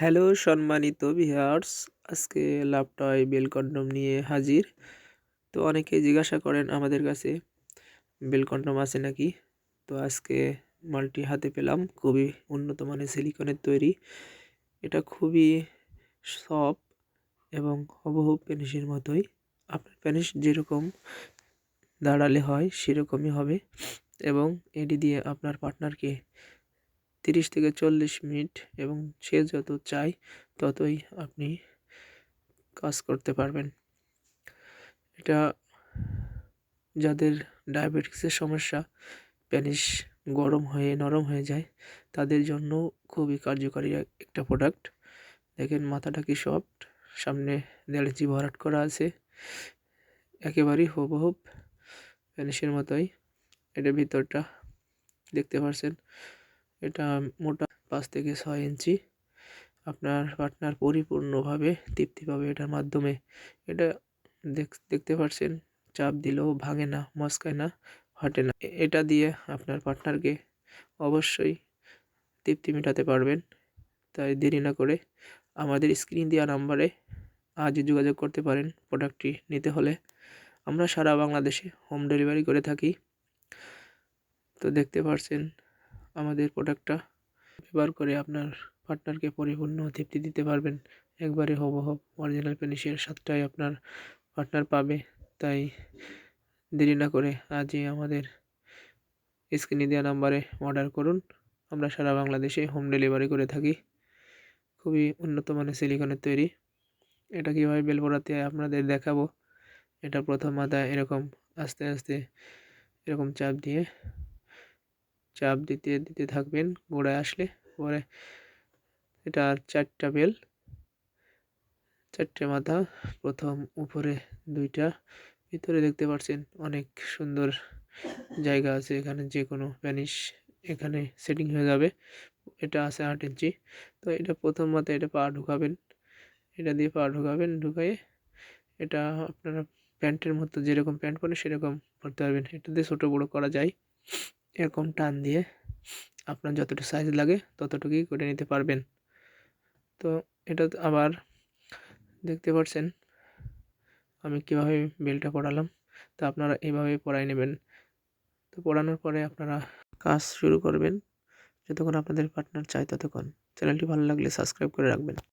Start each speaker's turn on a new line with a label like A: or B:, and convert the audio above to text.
A: Hello সম্মানিত viewers, আজকে লাপটয় bell condom নিয়ে হাজির। তো অনেকে জিজ্ঞাসা করেন আমাদের কাছে, বেল কন্ডম আছে নাকি? তো আজকে মালটি হাতে পেলাম, খুবই উন্নত মানের সিলিকনের তৈরি। এটা খুবই সফট এবং হবহু পেনিসের মতোই। আপনার পেনিস যেরকম দাঁড়ালে হয়, সেরকমই হবে। এবং এটি দিয়ে আপনার পার্টনারকে তিরিশ থেকে চল্লিশ মিনিট এবং সে যত চাই ততই আপনি কাজ করতে পারবেন। এটা যাদের ডায়াবেটিক্সের সমস্যা প্যানিস গরম হয়ে, নরম হয়ে যায়, তাদের জন্য খুবই কার্যকারী একটা প্রোডাক্ট। দেখেন মাথাটা কি সফট, সামনে দেড় ইঞ্চি ভরাট করা আছে, একেবারেই হুবহুব প্যানিসের মতোই। এটা ভিতরটা দেখতে পাচ্ছেন এটা মোটা পাঁচ থেকে ছয় ইঞ্চি। আপনার পার্টনার পরিপূর্ণভাবে তৃপ্তি পাবে এটার মাধ্যমে। এটা দেখতে পাচ্ছেন চাপ দিলেও ভাঙে না, মস্কায় না ফাটে না। এটা দিয়ে আপনার পার্টনারকে অবশ্যই তৃপ্তি মেটাতে পারবেন। তাই দেরি না করে আমাদের স্ক্রিন দেওয়া নাম্বারে আজই যোগাযোগ করতে পারেন প্রোডাক্টটি নিতে হলে। আমরা সারা বাংলাদেশে হোম ডেলিভারি করে থাকি। তো দেখতে পাচ্ছেন আমাদের প্রোডাক্টটা ব্যবহার করে আপনার পার্টনারকে পরিপূর্ণ তৃপ্তি দিতে পারবেন। একবারে হব হব অরিজিনাল পেনিসের স্বাদটাই আপনার পার্টনার পাবে, তাই দেরি না করে আজই আমাদের স্ক্রিনে দেওয়া নাম্বারে অর্ডার করুন। আমরা সারা বাংলাদেশে হোম ডেলিভারি করে থাকি। খুবই উন্নত মানের সিলিকনের তৈরি। এটা কীভাবে বেল পড়াতে আপনাদের দেখাবো, এটা প্রথম মাথায় এরকম আস্তে আস্তে এরকম চাপ দিয়ে চাপ দিতে দিতে থাকবেন। গোড়ায় আসলে, পরে এটা চারটা বেল। চারটে মাথা, প্রথম উপরে দুইটা। ভিতরে দেখতে পাচ্ছেন অনেক সুন্দর জায়গা আছে এখানে যে কোনো প্যানিশ এখানে সেটিং হয়ে যাবে। এটা আছে আট ইঞ্চি। তো এটা প্রথম মাথায় এটা পা ঢুকাবেন। এটা দিয়ে পা ঢুকাবেন ঢুকাইয়ে এটা আপনারা প্যান্টের মতো যেরকম প্যান্ট পরে সেরকম করতে পারবেন। এটা দিয়ে ছোটো বড়ো করা যায়। এরকম টান দিয়ে আপনার যতটুকু সাইজ লাগে ততটুকুই করে নিতে পারবেন। তো এটা আবার দেখতে পাচ্ছেন আমি কীভাবে বেলটা পড়ালাম তো আপনারা এইভাবে পড়াই নেবেন। তো পড়ানোর পরে আপনারা কাজ শুরু করবেন। যতক্ষণ আপনাদের পার্টনার চায় ততক্ষণ। চ্যানেলটি ভালো লাগলে সাবস্ক্রাইব করে রাখবেন।